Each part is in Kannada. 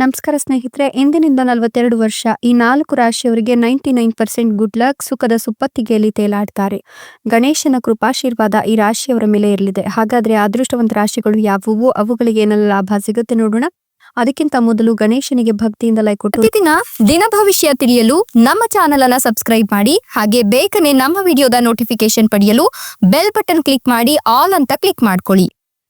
ನಮಸ್ಕಾರ ಸ್ನೇಹಿತರೆ, ಇಂದಿನಿಂದ ನಲವತ್ತೆರಡು ವರ್ಷ ಈ ನಾಲ್ಕು ರಾಶಿಯವರಿಗೆ ninety nine percent good luck, ಸುಖದ ಸುಪ್ಪತ್ತಿಗೆಯಲ್ಲಿ ತೇಲಾಡ್ತಾರೆ. ಗಣೇಶನ ಕೃಪಾಶೀರ್ವಾದ ಈ ರಾಶಿಯವರ ಮೇಲೆ ಇರಲಿದೆ. ಹಾಗಾದ್ರೆ ಅದೃಷ್ಟವಂತ ರಾಶಿಗಳು ಯಾವುವು? ಅವುಗಳಿಗೆ ಏನೆಲ್ಲ ಲಾಭ ಸಿಗುತ್ತೆ ನೋಡೋಣ. ಅದಕ್ಕಿಂತ ಮೊದಲು ಗಣೇಶನಿಗೆ ಭಕ್ತಿಯಿಂದ ಲೈಕ್ ಕೊಟ್ಟು ಪ್ರತಿದಿನ ದಿನ ಭವಿಷ್ಯ ತಿಳಿಯಲು ನಮ್ಮ ಚಾನೆಲ್ ಅನ್ನ ಸಬ್ಸ್ಕ್ರೈಬ್ ಮಾಡಿ, ಹಾಗೆ ಬೇಗನೆ ನಮ್ಮ ವಿಡಿಯೋದ ನೋಟಿಫಿಕೇಶನ್ ಪಡೆಯಲು ಬೆಲ್ ಬಟನ್ ಕ್ಲಿಕ್ ಮಾಡಿ ಆಲ್ ಅಂತ ಕ್ಲಿಕ್ ಮಾಡ್ಕೊಳ್ಳಿ.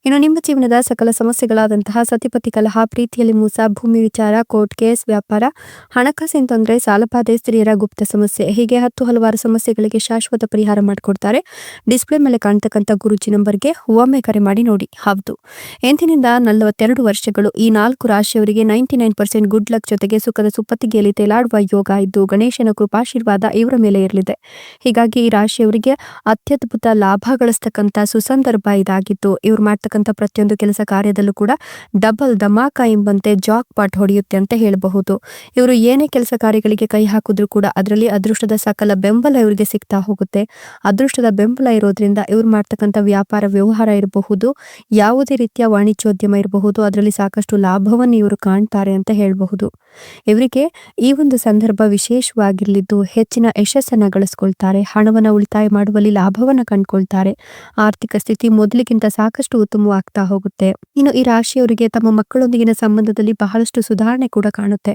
ಇನ್ನು ನಿಮ್ಮ ಜೀವನದ ಸಕಲ ಸಮಸ್ಯೆಗಳಾದಂತಹ ಸತಿಪತಿ ಕಲಹ, ಪ್ರೀತಿಯಲ್ಲಿ ಮೋಸ, ಭೂಮಿ ವಿಚಾರ, ಕೋರ್ಟ್ ಕೇಸ್, ವ್ಯಾಪಾರ, ಹಣಕಾಸಿನ ತೊಂದರೆ ಸಾಲಬಾಧೆ ಸ್ತ್ರೀಯರ ಗುಪ್ತ ಸಮಸ್ಯೆ, ಹೀಗೆ ಹತ್ತು ಹಲವಾರು ಸಮಸ್ಯೆಗಳಿಗೆ ಶಾಶ್ವತ ಪರಿಹಾರ ಮಾಡಿಕೊಡ್ತಾರೆ. ಡಿಸ್ಪ್ಲೇ ಮೇಲೆ ಕಾಣ್ತಕ್ಕಂಥ ಗುರುಜಿ ನಂಬರ್ಗೆ ಒಮ್ಮೆ ಕರೆ ಮಾಡಿ ನೋಡಿ. ಹೌದು. ಎಂದಿನಿಂದ ನಲವತ್ತೆರಡು ವರ್ಷಗಳು, ಈ ನಾಲ್ಕು ರಾಶಿಯವರಿಗೆ ninety nine percent good luck ಜೊತೆಗೆ ಸುಖದ ಸುಪ್ಪತ್ತಿಗೆಯಲ್ಲಿ ತೇಲಾಡುವ ಯೋಗ ಇದ್ದು, ಗಣೇಶನ ಕೃಪಾಶೀರ್ವಾದ ಇವರ ಮೇಲೆ ಇರಲಿದೆ. ಹೀಗಾಗಿ ಈ ರಾಶಿಯವರಿಗೆ ಅತ್ಯದ್ಭುತ ಲಾಭ ಗಳಿಸ್ತಕ್ಕಂಥ ಸುಸಂದರ್ಭ ಇದಾಗಿತ್ತು ಇವರು ಮಾಡ್ತಕ್ಕಂಥ ಪ್ರತಿಯೊಂದು ಕೆಲಸ ಕಾರ್ಯದಲ್ಲೂ ಕೂಡ ಡಬಲ್ ಧಮಾಕ ಎಂಬಂತೆ ಜಾಕ್ ಪಾಟ್ ಹೊಡೆಯುತ್ತೆ ಅಂತ ಹೇಳಬಹುದು. ಇವರು ಏನೇ ಕೆಲಸ ಕಾರ್ಯಗಳಿಗೆ ಕೈ ಹಾಕಿದ್ರು ಕೂಡ ಅದರಲ್ಲಿ ಅದೃಷ್ಟದ ಸಕಲ ಬೆಂಬಲ ಇವರಿಗೆ ಸಿಗ್ತಾ ಹೋಗುತ್ತೆ. ಅದೃಷ್ಟದ ಬೆಂಬಲ ಇರೋದ್ರಿಂದ ಇವ್ರು ಮಾಡ್ತಕ್ಕಂಥ ವ್ಯಾಪಾರ ವ್ಯವಹಾರ ಇರಬಹುದು, ಯಾವುದೇ ರೀತಿಯ ವಾಣಿಜ್ಯೋದ್ಯಮ ಇರಬಹುದು, ಅದರಲ್ಲಿ ಸಾಕಷ್ಟು ಲಾಭವನ್ನು ಇವರು ಕಾಣ್ತಾರೆ ಅಂತ ಹೇಳಬಹುದು. ಇವರಿಗೆ ಈ ಒಂದು ಸಂದರ್ಭ ವಿಶೇಷವಾಗಿರಲಿದ್ದು ಹೆಚ್ಚಿನ ಯಶಸ್ಸನ್ನ ಗಳಿಸ್ಕೊಳ್ತಾರೆ, ಹಣವನ್ನ ಉಳಿತಾಯ ಮಾಡುವಲ್ಲಿ ಲಾಭವನ್ನ ಕಂಡುಕೊಳ್ತಾರೆ. ಆರ್ಥಿಕ ಸ್ಥಿತಿ ಮೊದಲಿಗಿಂತ ಸಾಕಷ್ಟು ಉತ್ತಮವಾಗ್ತಾ ಹೋಗುತ್ತೆ. ಇನ್ನು ಈ ರಾಶಿಯವರಿಗೆ ತಮ್ಮ ಮಕ್ಕಳೊಂದಿಗಿನ ಸಂಬಂಧದಲ್ಲಿ ಬಹಳಷ್ಟು ಸುಧಾರಣೆ ಕೂಡ ಕಾಣುತ್ತೆ.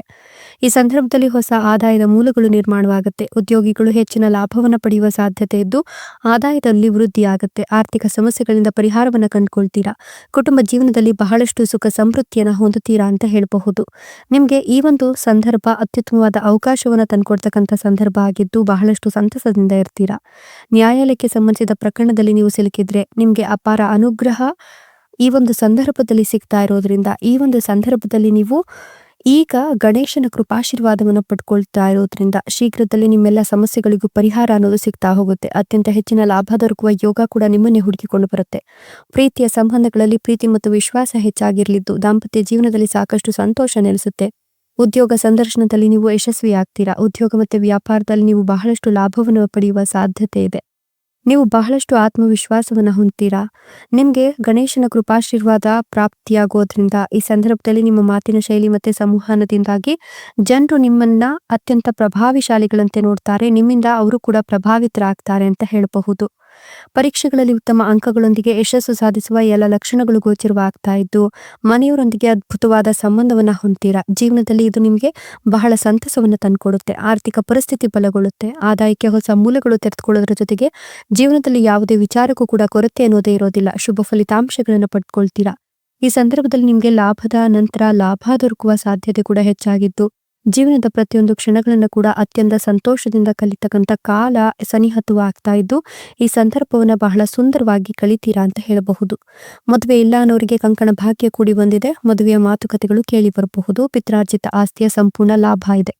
ಈ ಸಂದರ್ಭದಲ್ಲಿ ಹೊಸ ಆದಾಯದ ಮೂಲಗಳು ನಿರ್ಮಾಣವಾಗುತ್ತೆ. ಉದ್ಯೋಗಿಗಳು ಹೆಚ್ಚಿನ ಲಾಭವನ್ನು ಪಡೆಯುವ ಸಾಧ್ಯತೆ ಇದ್ದು, ಆದಾಯದಲ್ಲಿ ವೃದ್ಧಿಯಾಗುತ್ತೆ. ಆರ್ಥಿಕ ಸಮಸ್ಯೆಗಳಿಂದ ಪರಿಹಾರವನ್ನು ಕಂಡುಕೊಳ್ತೀರಾ? ಕುಟುಂಬ ಜೀವನದಲ್ಲಿ ಬಹಳಷ್ಟು ಸುಖ ಸಮೃದ್ಧಿಯನ್ನು ಹೊಂದುತ್ತೀರಾ ಅಂತ ಹೇಳಬಹುದು. ನಿಮಗೆ ಈ ಒಂದು ಸಂದರ್ಭ ಅತ್ಯುತ್ತಮವಾದ ಅವಕಾಶವನ್ನು ತಂದುಕೊಡ್ತಕ್ಕಂಥ ಸಂದರ್ಭ ಆಗಿದ್ದು, ಬಹಳಷ್ಟು ಸಂತಸದಿಂದ ಇರ್ತೀರಾ? ನ್ಯಾಯಾಲಯಕ್ಕೆ ಸಂಬಂಧಿಸಿದ ಪ್ರಕರಣದಲ್ಲಿ ನೀವು ಸಿಲುಕಿದ್ರೆ ನಿಮಗೆ ಅಪಾರ ಅನುಗ್ರಹ ಈ ಒಂದು ಸಂದರ್ಭದಲ್ಲಿ ಸಿಗ್ತಾ ಇರೋದ್ರಿಂದ, ಈ ಒಂದು ಸಂದರ್ಭದಲ್ಲಿ ನೀವು ಈಗ ಗಣೇಶನ ಕೃಪಾಶೀರ್ವಾದವನ್ನು ಪಡ್ಕೊಳ್ತಾ ಇರೋದ್ರಿಂದ ಶೀಘ್ರದಲ್ಲಿ ನಿಮ್ಮೆಲ್ಲ ಸಮಸ್ಯೆಗಳಿಗೂ ಪರಿಹಾರ ಅನ್ನೋದು ಸಿಗ್ತಾ ಹೋಗುತ್ತೆ. ಅತ್ಯಂತ ಹೆಚ್ಚಿನ ಲಾಭ ದೊರಕುವ ಯೋಗ ಕೂಡ ನಿಮ್ಮನ್ನೇ ಹುಡುಕಿಕೊಂಡು ಬರುತ್ತೆ. ಪ್ರೀತಿಯ ಸಂಬಂಧಗಳಲ್ಲಿ ಪ್ರೀತಿ ಮತ್ತು ವಿಶ್ವಾಸ ಹೆಚ್ಚಾಗಿರಲಿದ್ದು ದಾಂಪತ್ಯ ಜೀವನದಲ್ಲಿ ಸಾಕಷ್ಟು ಸಂತೋಷ ನೆಲೆಸುತ್ತೆ. ಉದ್ಯೋಗ ಸಂದರ್ಶನದಲ್ಲಿ ನೀವು ಯಶಸ್ವಿಯಾಗ್ತೀರಾ? ಉದ್ಯೋಗ ಮತ್ತು ವ್ಯಾಪಾರದಲ್ಲಿ ನೀವು ಬಹಳಷ್ಟು ಲಾಭವನ್ನು ಪಡೆಯುವ ಸಾಧ್ಯತೆ ಇದೆ. ನೀವು ಬಹಳಷ್ಟು ಆತ್ಮವಿಶ್ವಾಸವನ್ನು ಹೊಂದ್ತೀರಾ? ನಿಮಗೆ ಗಣೇಶನ ಕೃಪಾಶೀರ್ವಾದ ಪ್ರಾಪ್ತಿಯಾಗೋದ್ರಿಂದ ಈ ಸಂದರ್ಭದಲ್ಲಿ ನಿಮ್ಮ ಮಾತಿನ ಶೈಲಿ ಮತ್ತೆ ಸಂವಹನದಿಂದಾಗಿ ಜನರು ನಿಮ್ಮನ್ನ ಅತ್ಯಂತ ಪ್ರಭಾವಿಶಾಲಿಗಳಂತೆ ನೋಡ್ತಾರೆ, ನಿಮ್ಮಿಂದ ಅವರು ಕೂಡ ಪ್ರಭಾವಿತರಾಗ್ತಾರೆ ಅಂತ ಹೇಳಬಹುದು. ಪರೀಕ್ಷೆಗಳಲ್ಲಿ ಉತ್ತಮ ಅಂಕಗಳೊಂದಿಗೆ ಯಶಸ್ಸು ಸಾಧಿಸುವ ಎಲ್ಲ ಲಕ್ಷಣಗಳು ಗೋಚರವಾಗ್ತಾ ಇದ್ದು, ಮನೆಯವರೊಂದಿಗೆ ಅದ್ಭುತವಾದ ಸಂಬಂಧವನ್ನ ಹೊಂದ್ತೀರಾ? ಜೀವನದಲ್ಲಿ ಇದು ನಿಮಗೆ ಬಹಳ ಸಂತಸವನ್ನು ತಂದುಕೊಡುತ್ತೆ, ಆರ್ಥಿಕ ಪರಿಸ್ಥಿತಿ ಬಲಗೊಳ್ಳುತ್ತೆ, ಆದಾಯಕ್ಕೆ ಹೊಸ ಮೂಲಗಳು ತೆರೆದುಕೊಳ್ಳೋದ್ರ ಜೊತೆಗೆ ಜೀವನದಲ್ಲಿ ಯಾವುದೇ ವಿಚಾರಕ್ಕೂ ಕೂಡ ಕೊರತೆ ಅನ್ನೋದೇ ಇರೋದಿಲ್ಲ. ಶುಭ ಫಲಿತಾಂಶಗಳನ್ನು ಪಡ್ಕೊಳ್ತೀರಾ? ಈ ಸಂದರ್ಭದಲ್ಲಿ ನಿಮಗೆ ಲಾಭದ ನಂತರ ಲಾಭ ದೊರಕುವ ಸಾಧ್ಯತೆ ಕೂಡ ಹೆಚ್ಚಾಗಿದ್ದು ಜೀವನದ ಪ್ರತಿಯೊಂದು ಕ್ಷಣಗಳನ್ನು ಕೂಡ ಅತ್ಯಂತ ಸಂತೋಷದಿಂದ ಕಲಿತಕ್ಕಂಥ ಕಾಲ ಸನಿಹತವಾಗ್ತಾ ಇದ್ದು ಈ ಸಂದರ್ಭವನ್ನ ಬಹಳ ಸುಂದರವಾಗಿ ಕಲಿತೀರಾ ಅಂತ ಹೇಳಬಹುದು. ಮದುವೆ ಇಲ್ಲ ಅನ್ನೋರಿಗೆ ಕಂಕಣ ಭಾಗ್ಯ ಕೂಡಿ ಬಂದಿದೆ. ಮದುವೆಯ ಮಾತುಕತೆಗಳು ಕೇಳಿ ಬರಬಹುದು. ಪಿತ್ರಾರ್ಜಿತ ಆಸ್ತಿಯ ಸಂಪೂರ್ಣ ಲಾಭ ಇದೆ.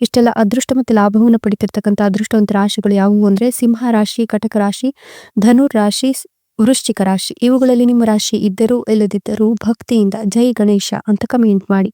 ಇಷ್ಟೆಲ್ಲ ಅದೃಷ್ಟ ಮತ್ತು ಲಾಭವನ್ನು ಪಡಿತಿರ್ತಕ್ಕಂಥ ಅದೃಷ್ಟವಂತ ರಾಶಿಗಳು ಯಾವುವು ಅಂದ್ರೆ, ಸಿಂಹ ರಾಶಿ, ಕಟಕ ರಾಶಿ ಧನುರ್ ರಾಶಿ, ವೃಶ್ಚಿಕ ರಾಶಿ. ಇವುಗಳಲ್ಲಿ ನಿಮ್ಮ ರಾಶಿ ಇದ್ದರೂ ಇಲ್ಲದಿದ್ದರೂ ಭಕ್ತಿಯಿಂದ ಜೈ ಗಣೇಶ ಅಂತ ಕಮೆಂಟ್ ಮಾಡಿ.